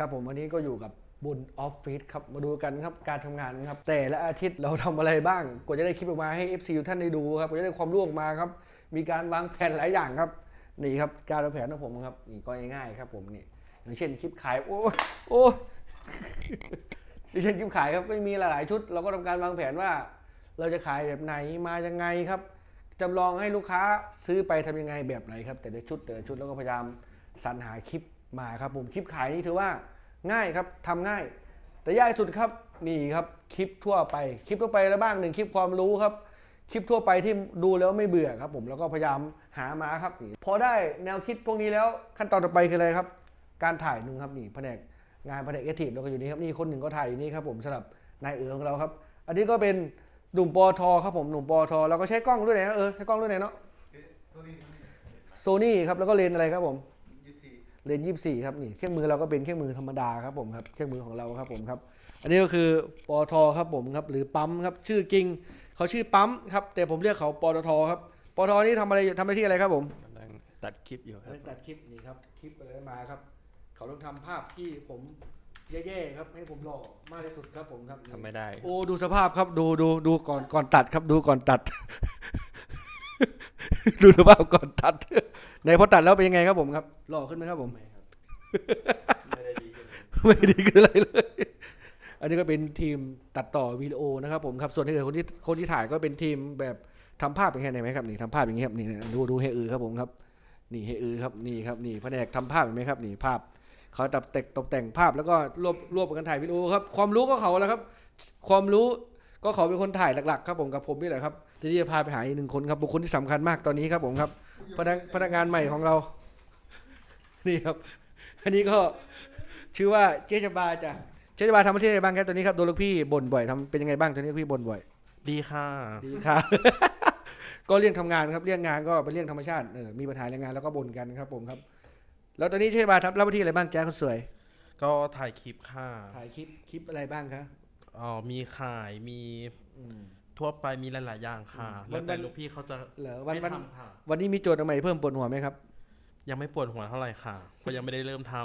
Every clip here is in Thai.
ครับผมวันนี้ก็อยู่กับบุญออฟฟิศครับมาดูกันครับการทำงานครับ แต่ละอาทิตย์เราทำอะไรบ้างกว่าจะได้คลิปออกมาให้ FC ทุกท่านได้ดูครับกว่าจะได้ความรู้ออกมาครับ มีการวางแผนหลายอย่างครับนี่ครับการวางแผนของผมครับนี่ก็ง่ายๆครับผมนี่อย่างเช่นคลิปขายโอ้ยโอ้ยอย่างเช่นคลิปขายครับก็มีหลายๆชุด เราก็ทำการวางแผนว่า เราจะขายแบบไหนมายังไงครับจำลองให้ลูกค้าซื้อไปทำยังไงแบบไหนครับ แต่ละชุดแต่ละชุดแล้วก็พยายามสรรหาคลิป มาครับผมคลิปขายนี่ถือว่าง่ายครับทำง่าย แต่ยากที่สุดครับนี่ครับคลิปทั่วไปคลิปทั่วไปแล้วบ้างหนึ่งคลิปความรู้ครับคลิปทั่วไปที่ดูแล้วไม่เบื่อครับผมแล้วก็พยายามหามาครับนี่พอได้แนวคิดพวกนี้แล้วขั้นตอนต่อไปคืออะไรครับ การถ่ายหนึ่งครับนี่แผนกงานแผนกเอทีฟเราก็อยู่นี่ครับนี่คนหนึ่งก็ถ่ายอยู่นี่ครับผมสำหรับนายเอ๋อของเราครับ อันนี้ก็เป็นหนุ่มปอทครับผมหนุ่มปอทเราก็ใช้กล้องด้วยไหนนะเออใช้กล้องด้วยไหนเนาะโซนี่ครับแล้วก็เลนส์อะไรครับผม เลนส์ยี่สี่ครับนี่เครื่องมือเราก็เป็นเครื่องมือธรรมดาครับผมครับเครื่องมือของเราครับผมครับ อันนี้ก็คือปอทครับผมครับหรือปั๊มครับชื่อจริงเขาชื่อปั๊มครับแต่ผมเรียกเขาปตทครับปตทนี่ทำอะไรอยู่ทำหน้าที่อะไรครับผมกำลังตัดคลิปอยู่ครับตัดคลิปนี่ครับคลิปอะไรมาครับ เขาต้องทำภาพที่ผมแย่ๆครับให้ผมหล่อมากที่สุดครับผมครับทำไม่ได้ โอ้ดูสภาพครับดูดูดูก่อนก่อนตัดครับดูก่อนตัด ดูสภาพก่อนตัด ในพอตัดแล้วเป็นยังไงครับผมครับหล่อขึ้นไหมครับผมไม่ครับไม่ได้ดีขึ้นเลยไม่ดีคืออะไรเลย อันนี้ก็เป็นทีมตัดต่อวิดีโอนะครับผมครับส่วนที่เหลือคนที่คนที่ถ่ายก็เป็นทีมแบบทำภาพอย่างเงี้ยเห็นไหมครับนี่ทำภาพอย่างเงี้ยครับนี่ดูดูเฮอือครับผมครับ นี่เฮอือครับนี่ครับนี่แผนกทำภาพเห็นไหมครับนี่ภาพเขาตัดแต่งตกแต่งภาพแล้วก็รวบรวบกันถ่ายวิดีโอครับ ความรู้ก็เขาแล้วครับ ความรู้ก็เขาเป็นคนถ่ายหลักๆ ครับผมกับผมนี่แหละครับทีนี้จะพาไปหาอีกหนึ่งคนครับบุคคลที่สำคัญมากตอนนี้ครับผมครับ พนักพนักงานใหม่ของเรา นี่ครับ อันนี้ก็ชื่อว่าเจ๊จบาจ้ะเจ๊จบาทำหน้าที่อะไรบ้างครับตอนนี้ครับโดนลูกพี่บ่นบ่อยทำเป็นยังไงบ้างตอนนี้ลูกพี่บ่นบ่อย ดีค่ะดีครับก็เรื่องทำงานครับเรื่องงานก็เป็นเรื่องธรรมชาติเออมีปัญหาเรื่องงานแล้วก็บ่นกันครับ ผมครับ แล้วตอนนี้เจ๊จบาทำรับหน้าที่อะไรบ้างแจ๊คคนสวย ก็ถ่ายคลิปค่ะถ่ายคลิปคลิปอะไรบ้างครับอ๋อมีขายมีอืม ทั่วไปมีหลาย ๆ อย่างค่ะอืมแล้วแต่วันๆลูกพี่เขาจะเหรอวันให้วันทำค่ะวันนี้มีโจทย์อะไรเพิ่มปวดหัวไหมครับ ยังไม่ปวดหัวเท่าไหร่ค่ะเพราะยังไม่ได้เริ่มทำ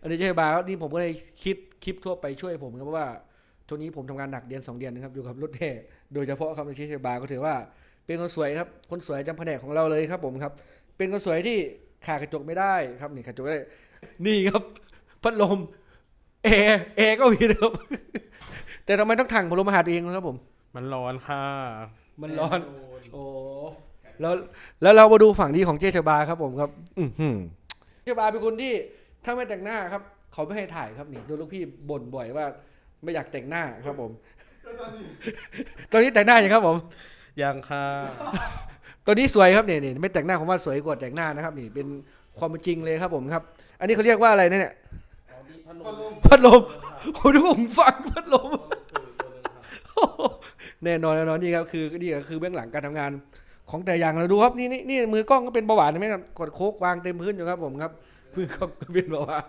อันนี้เจ๊บาครับนี่ผมก็เลยคิดคลิปทั่วไปช่วยผมครับเพราะว่าช่วงนี้ผมทำงานหนักเดือนสองเดือนนะครับอยู่กับรถแห่โดยเฉพาะครับในเจ๊บาก็ถือว่า เป็นคนสวยครับ คนสวยจำแผนกของเราเลยครับผมครับ เป็นคนสวยที่ขาดกระจกไม่ได้ครับนี่กระจกไม่ได้นี่ครับ พัดลมแอร์แอร์ก็มีนะครับ แต่ทำไมต้องถังพัดลมมาหาตัวเองนะครับผม มันร้อนค่ะ มันร้อน โอ้แล้วแล้วเรามาดูฝั่งที่ของเจชบาครับผมครับ อือหือเจชบาเป็นคนที่ถ้าไม่แต่งหน้าครับ เขาไม่ให้ถ่ายครับนี่ดูลูกพี่บ่นบ่อยว่า ไม่อยากแต่งหน้าครับผม ตอนนี้แต่งหน้ายังครับผม ยังค่ะ ตอนนี้สวยครับเนี่ยนี่ไม่แต่งหน้าผมว่าสวยกว่าแต่งหน้านะครับนี่เป็นความเป็นจริงเลยครับผมครับ อันนี้เขาเรียกว่าอะไรนะเนี่ยพัดลมผมทุกองฟังพัดลม แน่นอนแน่นอนนี่ครับคือนี่ก็คือเบื้องหลังการทำงานของแต่อย่างเราดูครับนี่นี่นี่มือกล้องก็เป็นเบาหวานเห็นไหมครับกดโคกวางเต็มพื้นอยู่ครับผมครับมือกล้องก็เป็นเบาหวาน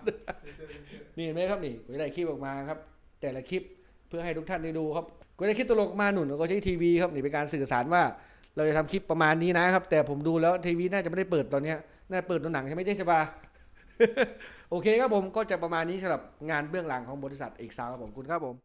นี่เห็นไหมครับนี่ก็ได้คลิปออกมาครับ แต่ละคลิปเพื่อให้ทุกท่านได้ดูครับก็ได้คลิปตลกมาหนุนเราก็ใช้ทีวีครับนี่เป็นการสื่อสารว่า เราจะทำคลิปประมาณนี้นะครับ แต่ผมดูแล้วทีวีน่าจะไม่ได้เปิดตอนเนี้ยน่าเปิดตัวหนังใช่ไหมเจ๊ชบาโอเคครับผมก็จะประมาณนี้สำหรับงานเบื้องหลังของบริษัทเอกซาวครับผมคุณครับผม